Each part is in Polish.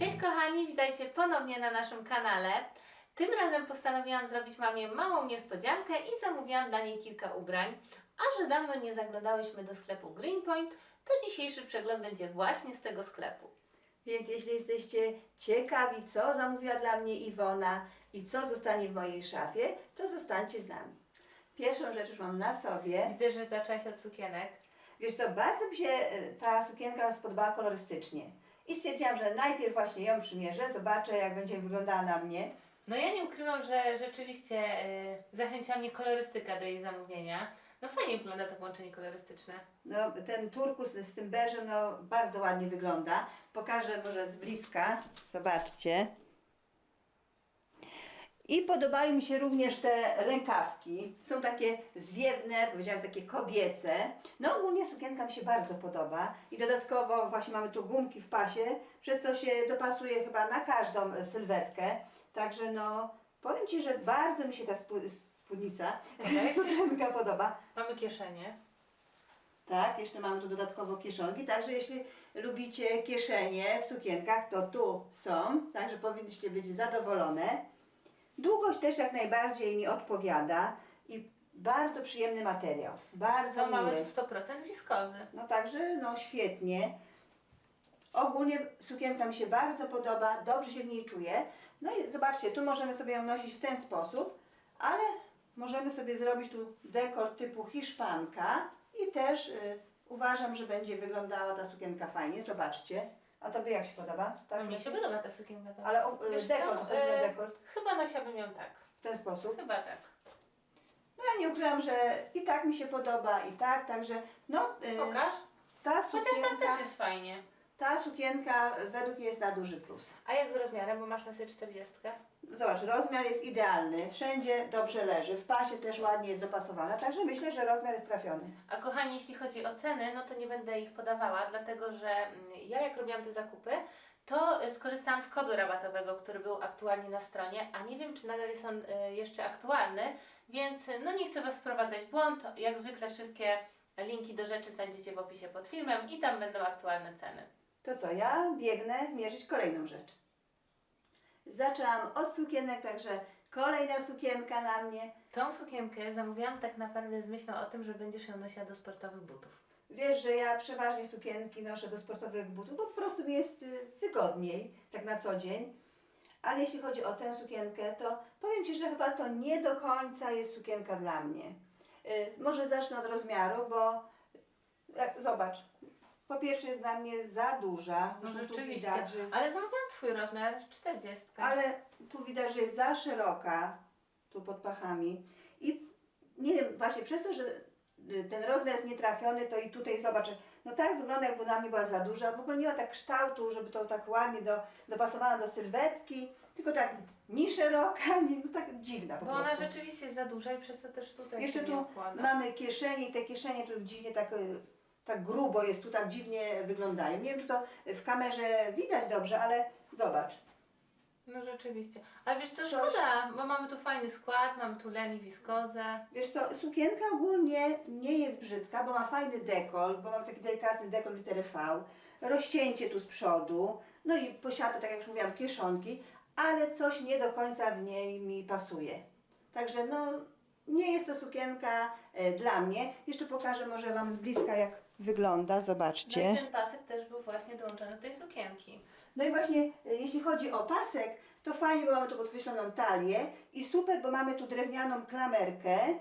Cześć kochani, witajcie ponownie na naszym kanale. Tym razem postanowiłam zrobić mamie małą niespodziankę i zamówiłam dla niej kilka ubrań. A że dawno nie zaglądałyśmy do sklepu Greenpoint, to dzisiejszy przegląd będzie właśnie z tego sklepu. Więc jeśli jesteście ciekawi, co zamówiła dla mnie Iwona i co zostanie w mojej szafie, to zostańcie z nami. Pierwszą rzecz już mam na sobie. Widzę, że zaczęłaś od sukienek. Wiesz co, bardzo mi się e, ta sukienka spodobała kolorystycznie. I stwierdziłam, że najpierw właśnie ją przymierzę, zobaczę jak będzie wyglądała na mnie. No ja nie ukrywam, że rzeczywiście yy, zachęciła mnie kolorystyka do jej zamówienia. No fajnie wygląda to połączenie kolorystyczne. No, ten turkus z tym beżem no, bardzo ładnie wygląda. Pokażę może z bliska. Zobaczcie. I podobają mi się również te rękawki. Są takie zwiewne, powiedziałam takie kobiece. No ogólnie sukienka mi się bardzo podoba. I dodatkowo właśnie mamy tu gumki w pasie, przez co się dopasuje chyba na każdą e, sylwetkę. Także no powiem Ci, że bardzo mi się ta spódnica, sukienka podoba. Mamy kieszenie. Tak, jeszcze mamy tu dodatkowo kieszonki, także jeśli lubicie kieszenie w sukienkach, to tu są, także powinniście być zadowolone. Długość też jak najbardziej mi odpowiada i bardzo przyjemny materiał, bardzo mamy miły. tu 100% wiskozy. No także, no świetnie. Ogólnie sukienka mi się bardzo podoba, dobrze się w niej czuję. No i zobaczcie, tu możemy sobie ją nosić w ten sposób, ale możemy sobie zrobić tu dekor typu hiszpanka i też y, uważam, że będzie wyglądała ta sukienka fajnie. Zobaczcie. A Tobie jak się podoba? No, mi się podoba ta sukienka. Tak. Ale o, y, Wiesz co? chodzi o dekord. Chyba nosiłabym ją tak. W ten sposób. Chyba tak. No ja nie ukrywam, że i tak mi się podoba, i tak, także no y, Pokaż. ta Chociaż sukienka, tam też jest fajnie. ta sukienka według mnie jest na duży plus. A jak z rozmiarem, bo masz na sobie 40? Zobacz, rozmiar jest idealny, wszędzie dobrze leży, w pasie też ładnie jest dopasowana, także myślę, że rozmiar jest trafiony. A kochani, jeśli chodzi o ceny, no to nie będę ich podawała, dlatego że mm, ja jak robiłam te zakupy, to y, skorzystałam z kodu rabatowego, który był aktualnie na stronie, a nie wiem, czy nadal jest on y, jeszcze aktualny, więc y, no nie chcę Was wprowadzać w błąd. Jak zwykle wszystkie linki do rzeczy znajdziecie w opisie pod filmem i tam będą aktualne ceny. To co, ja biegnę mierzyć kolejną rzecz. Zaczęłam od sukienek, także kolejna sukienka na mnie. Tą sukienkę zamówiłam tak naprawdę z myślą o tym, że będziesz ją nosiła do sportowych butów. Wiesz, że ja przeważnie sukienki noszę do sportowych butów, bo po prostu mi jest y, wygodniej, tak na co dzień. Ale jeśli chodzi o tę sukienkę, to powiem Ci, że chyba to nie do końca jest sukienka dla mnie. Y, Może zacznę od rozmiaru, bo jak, zobacz, po pierwsze jest dla mnie za duża. No Zresztą tu rzeczywiście, widać, że jest, ale zamówiłam Twój rozmiar 40. ale tu widać, że jest za szeroka, tu pod pachami. I nie wiem, właśnie przez to, że y, ten rozmiar jest nietrafiony, to i tutaj zobacz, no tak wygląda jakby na mnie była za duża, w ogóle nie ma tak kształtu, żeby to tak ładnie do, dopasowana do sylwetki, tylko tak ni szeroka, ni, no tak dziwna po Bo ona prostu. rzeczywiście jest za duża i przez to też tutaj Jeszcze się nie tu układa. mamy kieszenie i te kieszenie tu dziwnie tak, y, tak grubo jest, tu tak dziwnie wyglądają. Nie wiem, czy to w kamerze widać dobrze, ale zobacz. No rzeczywiście. Ale wiesz co, Coś- szkoda, bo mamy tu fajny skład, mamy tu len i wiskozę. Wiesz co, sukienka ogólnie nie jest brzydka, bo ma fajny dekol, bo mam taki delikatny dekol litery V, rozcięcie tu z przodu, no i posiada, tak jak już mówiłam, kieszonki, ale coś nie do końca w niej mi pasuje. Także no, nie jest to sukienka e, dla mnie. Jeszcze pokażę może Wam z bliska, jak wygląda, No zobaczcie. i ten pasek też był właśnie dołączony do tej sukienki. No i właśnie, e, jeśli chodzi o pasek, to fajnie, bo mamy tu podkreśloną talię i super, bo mamy tu drewnianą klamerkę e,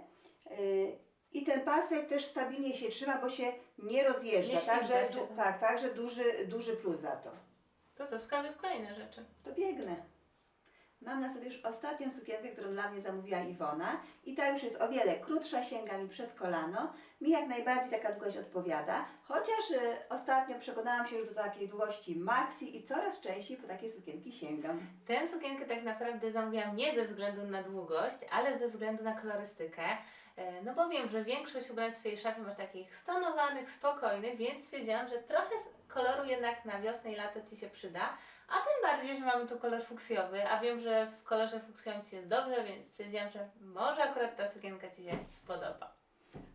i ten pasek też stabilnie się trzyma, bo się nie rozjeżdża. Nie ślizga Także, się. du, tak, także duży, duży plus za to. To co, wskazuj w kolejne rzeczy. To biegnę. Mam na sobie już ostatnią sukienkę, którą dla mnie zamówiła Iwona i ta już jest o wiele krótsza, sięga mi przed kolano. Mi jak najbardziej taka długość odpowiada, chociaż y, ostatnio przekonałam się już do takiej długości maxi i coraz częściej po takie sukienki sięgam. Tę sukienkę tak naprawdę zamówiłam nie ze względu na długość, ale ze względu na kolorystykę. E, No bo wiem, że większość ubrań w swojej szafie masz takich stonowanych, spokojnych, więc stwierdziłam, że trochę koloru jednak na wiosnę i lato Ci się przyda. A tym bardziej, że mamy tu kolor fuksjowy, a wiem, że w kolorze fuksjowym Ci jest dobrze, więc stwierdziłam, że może akurat ta sukienka Ci się spodoba.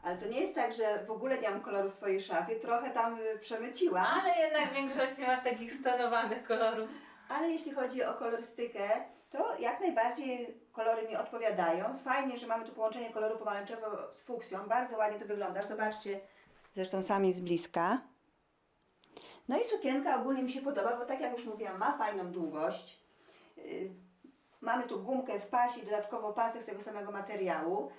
Ale to nie jest tak, że w ogóle nie mam koloru w swojej szafie, trochę tam y, przemyciłam. Ale jednak w większości masz takich stonowanych kolorów. Ale jeśli chodzi o kolorystykę, to jak najbardziej kolory mi odpowiadają. Fajnie, że mamy tu połączenie koloru pomarańczowego z fuksją. Bardzo ładnie to wygląda. Zobaczcie, zresztą sami z bliska. No i sukienka ogólnie mi się podoba, bo tak jak już mówiłam, ma fajną długość. Yy, Mamy tu gumkę w pasie, dodatkowo pasek z tego samego materiału.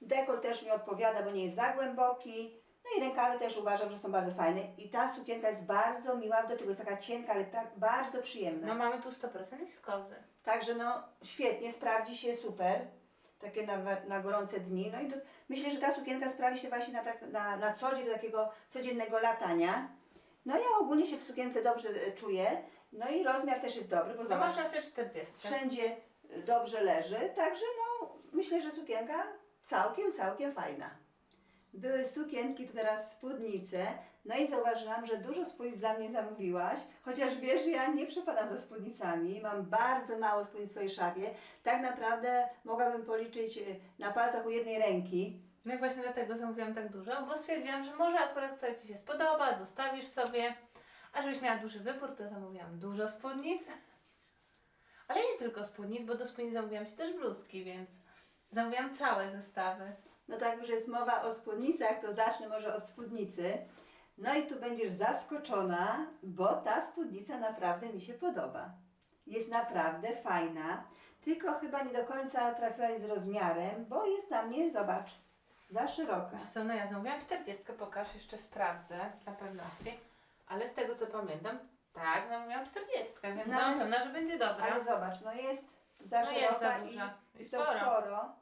Dekol też mi odpowiada, bo nie jest za głęboki. No i rękawy też uważam, że są bardzo fajne. I ta sukienka jest bardzo miła w dotyku, jest taka cienka, ale tak bardzo przyjemna. No mamy tu 100% wiskozy. Także no świetnie, sprawdzi się super. Takie na, na gorące dni. No i do, myślę, że ta sukienka sprawi się właśnie na, tak, na, na co dzień, do takiego codziennego latania. No ja ogólnie się w sukience dobrze e, czuję. No i rozmiar też jest dobry, bo No zobacz, masz na sobie 40. wszędzie e, dobrze leży. Także no myślę, że sukienka całkiem, całkiem fajna. Były sukienki, to teraz spódnice. No i zauważyłam, że dużo spódnic dla mnie zamówiłaś, chociaż wiesz, ja nie przepadam za spódnicami. Mam bardzo mało spódnic w swojej szafie. Tak naprawdę mogłabym policzyć y, na palcach u jednej ręki. No i właśnie dlatego zamówiłam tak dużo, bo stwierdziłam, że może akurat która Ci się spodoba, zostawisz sobie. A żebyś miała duży wybór, to zamówiłam dużo spódnic. Ale nie tylko spódnic, bo do spódnic zamówiłam Ci też bluzki, więc zamówiłam całe zestawy. No tak, już jest mowa o spódnicach, to zacznę może od spódnicy. No i tu będziesz zaskoczona, bo ta spódnica naprawdę mi się podoba. Jest naprawdę fajna, tylko chyba nie do końca trafiłaś z rozmiarem, bo jest na mnie, zobacz, za szeroka. Wiesz co, no ja zamówiłam 40, pokaż, jeszcze sprawdzę dla pewności. Ale z tego co pamiętam, tak, zamówiłam 40, więc No byłam ale- pewna, że będzie dobra. Ale zobacz, no jest za No jest szeroka za i, duża. I i to sporo. sporo.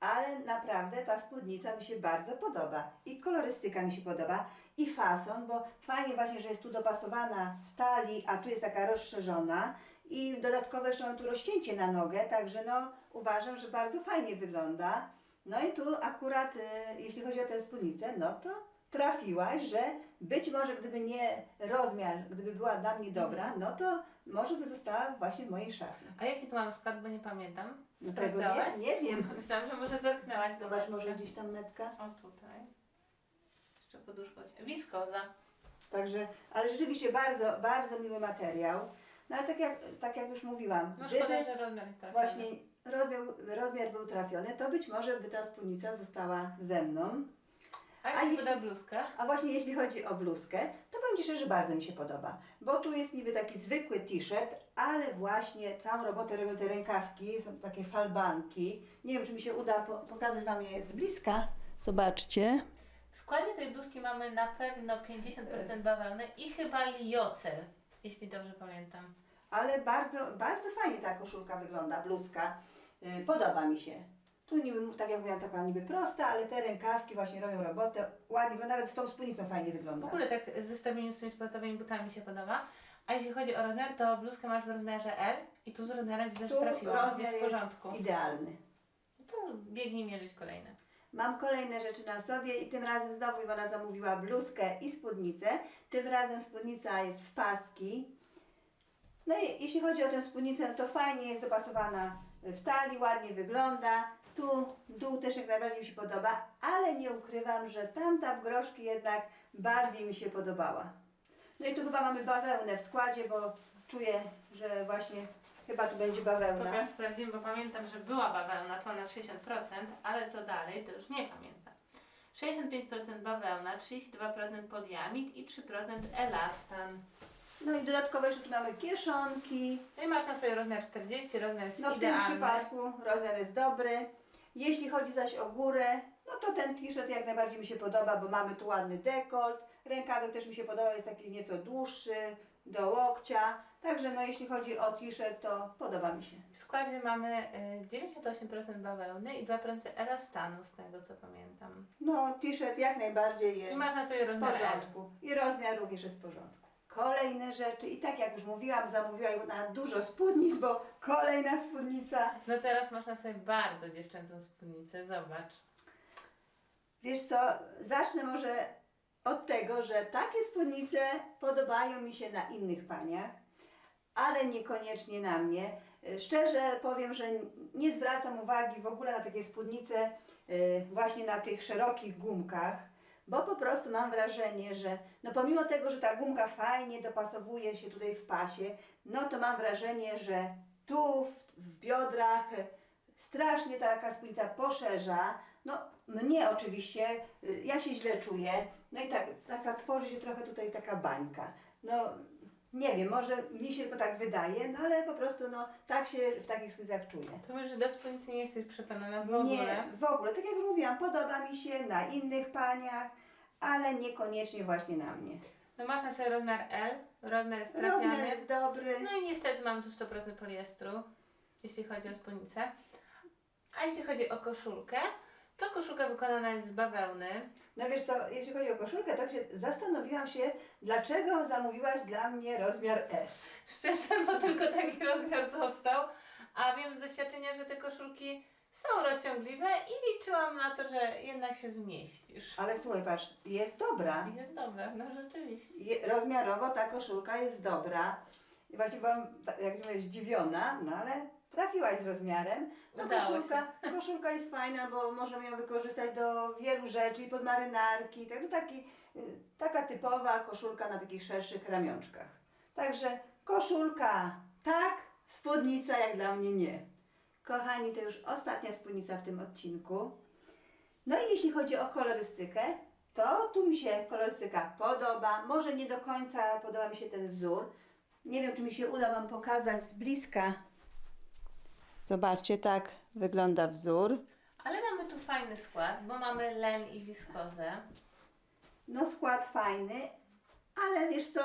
Ale naprawdę ta spódnica mi się bardzo podoba. I kolorystyka mi się podoba, i fason, bo fajnie właśnie, że jest tu dopasowana w talii, a tu jest taka rozszerzona. I dodatkowo jeszcze mam tu rozcięcie na nogę, także no uważam, że bardzo fajnie wygląda. No i tu akurat, y, jeśli chodzi o tę spódnicę, no to trafiłaś, że być może gdyby nie rozmiar, gdyby była dla mnie dobra, no to może by została właśnie w mojej szafie. A jaki tu mamy skład, bo nie pamiętam. No tego nie, nie wiem. Myślałam, że może zerknęłaś do Zobacz, może gdzieś tam metka. O tutaj. Jeszcze poduszko. Wiskoza. Także, ale rzeczywiście bardzo, bardzo miły materiał. No ale tak jak, tak jak już mówiłam, No szkoda, gdyby że rozmiar jest trafiony. właśnie rozmiar, rozmiar był trafiony, to być może by ta spódnica została ze mną. A a jeśli- poda bluzka? A właśnie jeśli chodzi o bluzkę, to powiem Ci że bardzo mi się podoba. Bo tu jest niby taki zwykły t-shirt, ale właśnie całą robotę robią te rękawki, są takie falbanki. Nie wiem, czy mi się uda po pokazać Wam je z bliska. Zobaczcie. W składzie tej bluzki mamy na pewno 50% bawełny i chyba liocel, jeśli dobrze pamiętam. Ale bardzo, bardzo fajnie ta koszulka wygląda, bluzka. Yy, podoba mi się. Tu niby, tak jak mówiłam, taka niby prosta, ale te rękawki właśnie robią robotę. Ładnie wygląda, nawet z tą spódnicą fajnie W wygląda. ogóle tak w zestawieniu z tymi sportowymi butami mi się podoba. A jeśli chodzi o rozmiar, to bluzkę masz w rozmiarze L i tu z rozmiarem widzę, że Tu trafiłam, rozmiar jest w porządku. Idealny. No to biegnij mierzyć kolejne. Mam kolejne rzeczy na sobie i tym razem znowu Iwona zamówiła bluzkę i spódnicę. Tym razem spódnica jest w paski. No i jeśli chodzi o tę spódnicę, to fajnie jest dopasowana w talii, ładnie wygląda. Tu dół też jak najbardziej mi się podoba, ale nie ukrywam, że tamta w groszki jednak bardziej mi się podobała. No i tu chyba mamy bawełnę w składzie, bo czuję, że właśnie chyba tu będzie bawełna. Pokaż sprawdzimy, bo pamiętam, że była bawełna ponad 60%, ale co dalej, to już nie pamiętam. 65% bawełna, 32% poliamid i 3% elastan. No i dodatkowo jeszcze tu mamy kieszonki. No i masz na sobie rozmiar 40, rozmiar jest No w tym idealny. przypadku rozmiar jest dobry. Jeśli chodzi zaś o górę, no to ten t-shirt jak najbardziej mi się podoba, bo mamy tu ładny dekolt. Rękawek też mi się podoba, jest taki nieco dłuższy, do łokcia. Także no jeśli chodzi o t-shirt, to podoba mi się. W składzie mamy y, 98% bawełny i 2% elastanu, z tego co pamiętam. No t-shirt jak najbardziej I jest masz na sobie w rozmiar L. porządku. I rozmiar również jest w porządku. Kolejne rzeczy i tak jak już mówiłam, zamówiła na dużo spódnic, bo kolejna spódnica. No teraz masz na sobie bardzo dziewczęcą spódnicę, zobacz. Wiesz co, zacznę może od tego, że takie spódnice podobają mi się na innych paniach, ale niekoniecznie na mnie. Szczerze powiem, że nie zwracam uwagi w ogóle na takie spódnice y, właśnie na tych szerokich gumkach, bo po prostu mam wrażenie, że no pomimo tego, że ta gumka fajnie dopasowuje się tutaj w pasie, no to mam wrażenie, że tu w, w biodrach e, strasznie taka spódnica poszerza. No mnie oczywiście, y, ja się źle czuję, no i tak, taka tworzy się trochę tutaj taka bańka. No nie wiem, może mi się tylko tak wydaje, no ale po prostu no tak się w takich spódnicach czuję. To mówisz, że do spódnicy nie jesteś przekonana w ogóle. Nie, w ogóle. Tak jak mówiłam, podoba mi się na innych paniach, ale niekoniecznie właśnie na mnie. No masz na sobie rozmiar L, rozmiar jest trafiany. Rozmiar jest dobry. No i niestety mam tu 100% poliestru, jeśli chodzi o spódnicę. A jeśli chodzi o koszulkę, to koszulka wykonana jest z bawełny. No wiesz co, jeśli chodzi o koszulkę, to się zastanowiłam się, dlaczego zamówiłaś dla mnie rozmiar S. Szczerze, bo tylko taki rozmiar został. A wiem z doświadczenia, że te koszulki są rozciągliwe i liczyłam na to, że jednak się zmieścisz. Ale słuchaj, patrz, jest dobra. Jest dobre, no rzeczywiście. Je, rozmiarowo ta koszulka jest dobra. I właśnie byłam, ta- jak mówię, zdziwiona, no ale trafiłaś z rozmiarem. No Udało koszulka, koszulka jest fajna, bo możemy ją wykorzystać do wielu rzeczy, i pod marynarki, tak, no taki, y, taka typowa koszulka na takich szerszych ramionczkach. Także koszulka tak, spódnica jak dla mnie nie. Kochani, to już ostatnia spódnica w tym odcinku. No i jeśli chodzi o kolorystykę, to tu mi się kolorystyka podoba. Może nie do końca podoba mi się ten wzór. Nie wiem, czy mi się uda Wam pokazać z bliska. Zobaczcie, tak wygląda wzór. Ale mamy tu fajny skład, bo mamy len i wiskozę. No skład fajny, ale wiesz co,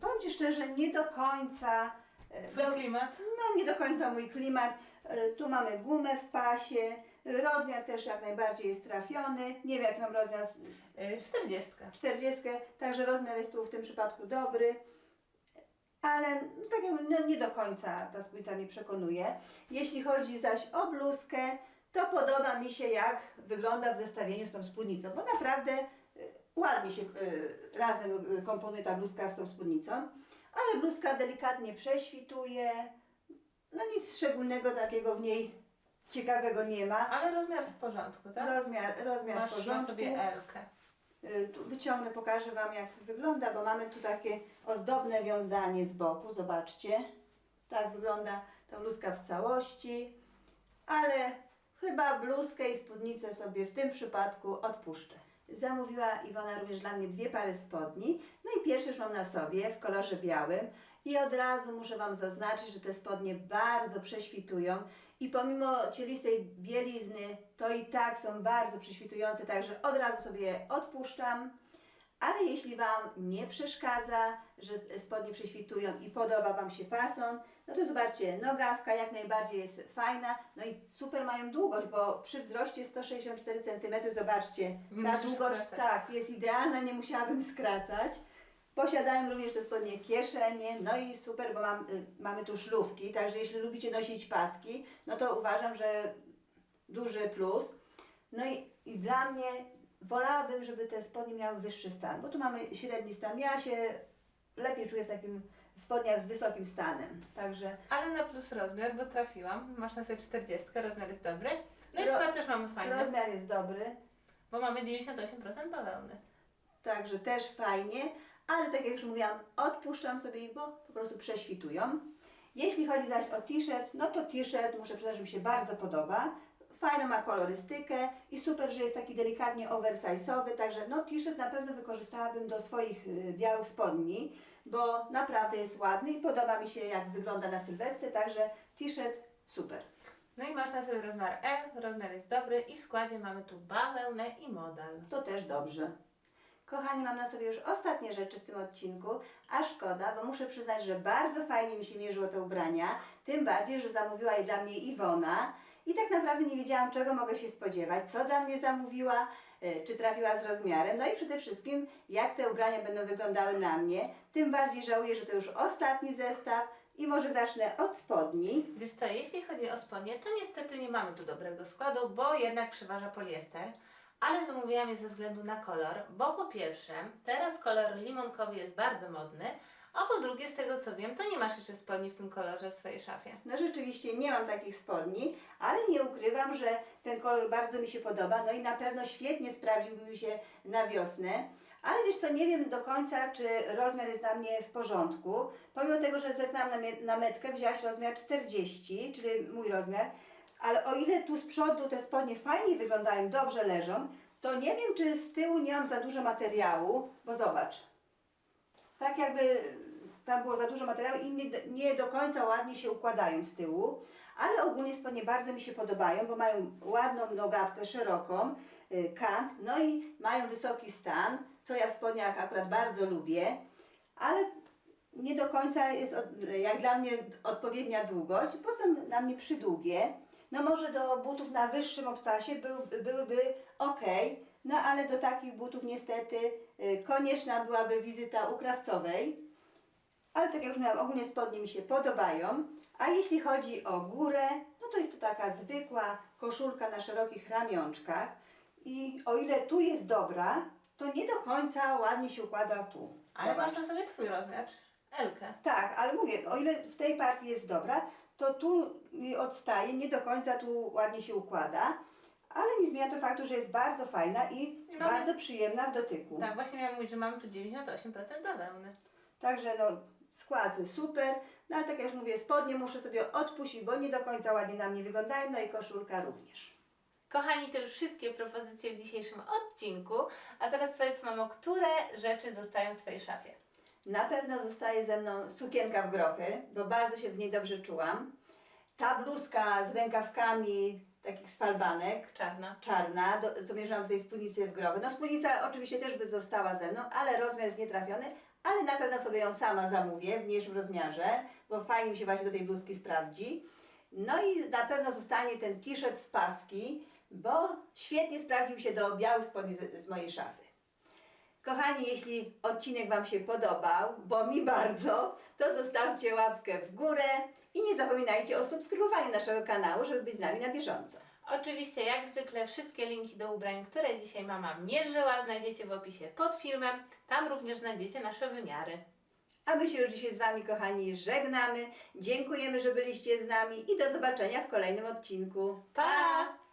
powiem Ci szczerze, nie do końca, e, Twój do, klimat? no nie do końca mój klimat. E, Tu mamy gumę w pasie, rozmiar też jak najbardziej jest trafiony. Nie wiem jaki mam rozmiar, s- Yy, 40. 40, także rozmiar jest tu w tym przypadku dobry. Ale no, tak jak mówię, no, nie do końca ta spódnica mnie przekonuje. Jeśli chodzi zaś o bluzkę, to podoba mi się jak wygląda w zestawieniu z tą spódnicą, bo naprawdę y, ładnie się y, razem y, komponuje ta bluzka z tą spódnicą. Ale bluzka delikatnie prześwituje. No nic szczególnego takiego w niej ciekawego nie ma. Ale rozmiar w porządku, tak? Rozmiar, rozmiar w Masz porządku. na sobie L-kę. Y, wyciągnę, pokażę Wam jak wygląda, bo mamy tu takie ozdobne wiązanie z boku, zobaczcie. Tak wygląda ta bluzka w całości, ale chyba bluzkę i spódnicę sobie w tym przypadku odpuszczę. Zamówiła Iwona również dla mnie dwie pary spodni, no i pierwsze już mam na sobie w kolorze białym i od razu muszę Wam zaznaczyć, że te spodnie bardzo prześwitują i pomimo cielistej bielizny, to i tak są bardzo prześwitujące, także od razu sobie je odpuszczam. Ale jeśli Wam nie przeszkadza, że spodnie prześwitują i podoba Wam się fason, no to zobaczcie, nogawka jak najbardziej jest fajna, no i super mają długość, bo przy wzroście 164 cm, zobaczcie, ta długość tak, jest idealna, nie musiałabym skracać. Posiadają również te spodnie kieszenie, no i super, bo mam, y, mamy tu szlówki, także jeśli lubicie nosić paski, no to uważam, że duży plus. No i, i dla mnie wolałabym, żeby te spodnie miały wyższy stan, bo tu mamy średni stan. Ja się lepiej czuję w takim spodniach z wysokim stanem, także Ale na plus rozmiar, bo trafiłam. Masz na sobie 40, rozmiar jest dobry. No i Ro- skład też mamy fajny, rozmiar jest dobry, bo mamy 98% bawełny. także też fajnie, ale tak jak już mówiłam, odpuszczam sobie ich, bo po prostu prześwitują. Jeśli chodzi zaś o t-shirt, no to t-shirt muszę przyznać, że mi się bardzo podoba. Fajną ma kolorystykę i super, że jest taki delikatnie oversize'owy, także no t-shirt na pewno wykorzystałabym do swoich y, białych spodni, bo naprawdę jest ładny i podoba mi się jak wygląda na sylwetce, także t-shirt super. No i masz na sobie rozmiar L, rozmiar jest dobry i w składzie mamy tu bawełnę i model. To też dobrze. Kochani, mam na sobie już ostatnie rzeczy w tym odcinku, a szkoda, bo muszę przyznać, że bardzo fajnie mi się mierzyło te ubrania, tym bardziej, że zamówiła je dla mnie Iwona i tak naprawdę nie wiedziałam, czego mogę się spodziewać, co dla mnie zamówiła, y, czy trafiła z rozmiarem, no i przede wszystkim, jak te ubrania będą wyglądały na mnie, tym bardziej żałuję, że to już ostatni zestaw i może zacznę od spodni. Wiesz co, jeśli chodzi o spodnie, to niestety nie mamy tu dobrego składu, bo jednak przeważa poliester. Ale zamówiłam je ze względu na kolor, bo po pierwsze, teraz kolor limonkowy jest bardzo modny, a po drugie, z tego co wiem, to nie masz jeszcze spodni w tym kolorze w swojej szafie. No rzeczywiście nie mam takich spodni, ale nie ukrywam, że ten kolor bardzo mi się podoba, no i na pewno świetnie sprawdziłby mi się na wiosnę. Ale wiesz co, nie wiem do końca, czy rozmiar jest dla mnie w porządku. Pomimo tego, że zerknęłam na, na metkę, wzięłaś rozmiar 40, czyli mój rozmiar. Ale o ile tu z przodu te spodnie fajnie wyglądają, dobrze leżą, to nie wiem, czy z tyłu nie mam za dużo materiału, bo zobacz. Tak jakby tam było za dużo materiału i nie, nie do końca ładnie się układają z tyłu. Ale ogólnie spodnie bardzo mi się podobają, bo mają ładną nogawkę, szeroką, y, kant, no i mają wysoki stan, co ja w spodniach akurat bardzo lubię, ale nie do końca jest jak dla mnie odpowiednia długość, bo są na mnie przydługie. No może do butów na wyższym obcasie był, byłyby ok, no ale do takich butów niestety y, konieczna byłaby wizyta u krawcowej. Ale tak jak już mówiłam, ogólnie spodnie mi się podobają. A jeśli chodzi o górę, no to jest to taka zwykła koszulka na szerokich ramionczkach. I o ile tu jest dobra, to nie do końca ładnie się układa tu. Ale Zobacz. masz na sobie Twój rozmiar, Elkę. Tak, ale mówię, o ile w tej partii jest dobra, to tu mi odstaje, nie do końca tu ładnie się układa, ale nie zmienia to faktu, że jest bardzo fajna i mamy- bardzo przyjemna w dotyku. Tak, właśnie miałam mówić, że mamy tu 98% bawełny. Także no, skład super, no ale tak jak już mówię, spodnie muszę sobie odpuścić, bo nie do końca ładnie na mnie wyglądają, no i koszulka również. Kochani, to już wszystkie propozycje w dzisiejszym odcinku. A teraz powiedz mamo, które rzeczy zostają w Twojej szafie? Na pewno zostaje ze mną sukienka w grochy, bo bardzo się w niej dobrze czułam. Ta bluzka z rękawkami takich z falbanek, Czarna. czarna, do, co mierzyłam do tej spódnicy w grochy. No spódnica oczywiście też by została ze mną, ale rozmiar jest nietrafiony, ale na pewno sobie ją sama zamówię w mniejszym rozmiarze, bo fajnie mi się właśnie do tej bluzki sprawdzi. No i na pewno zostanie ten t-shirt w paski, bo świetnie sprawdził się do białych spodni z, z mojej szafy. Kochani, jeśli odcinek Wam się podobał, bo mi bardzo, to zostawcie łapkę w górę i nie zapominajcie o subskrybowaniu naszego kanału, żeby być z nami na bieżąco. Oczywiście, jak zwykle, wszystkie linki do ubrań, które dzisiaj mama mierzyła, znajdziecie w opisie pod filmem. Tam również znajdziecie nasze wymiary. A my się już dzisiaj z Wami, kochani, żegnamy. Dziękujemy, że byliście z nami i do zobaczenia w kolejnym odcinku. Pa!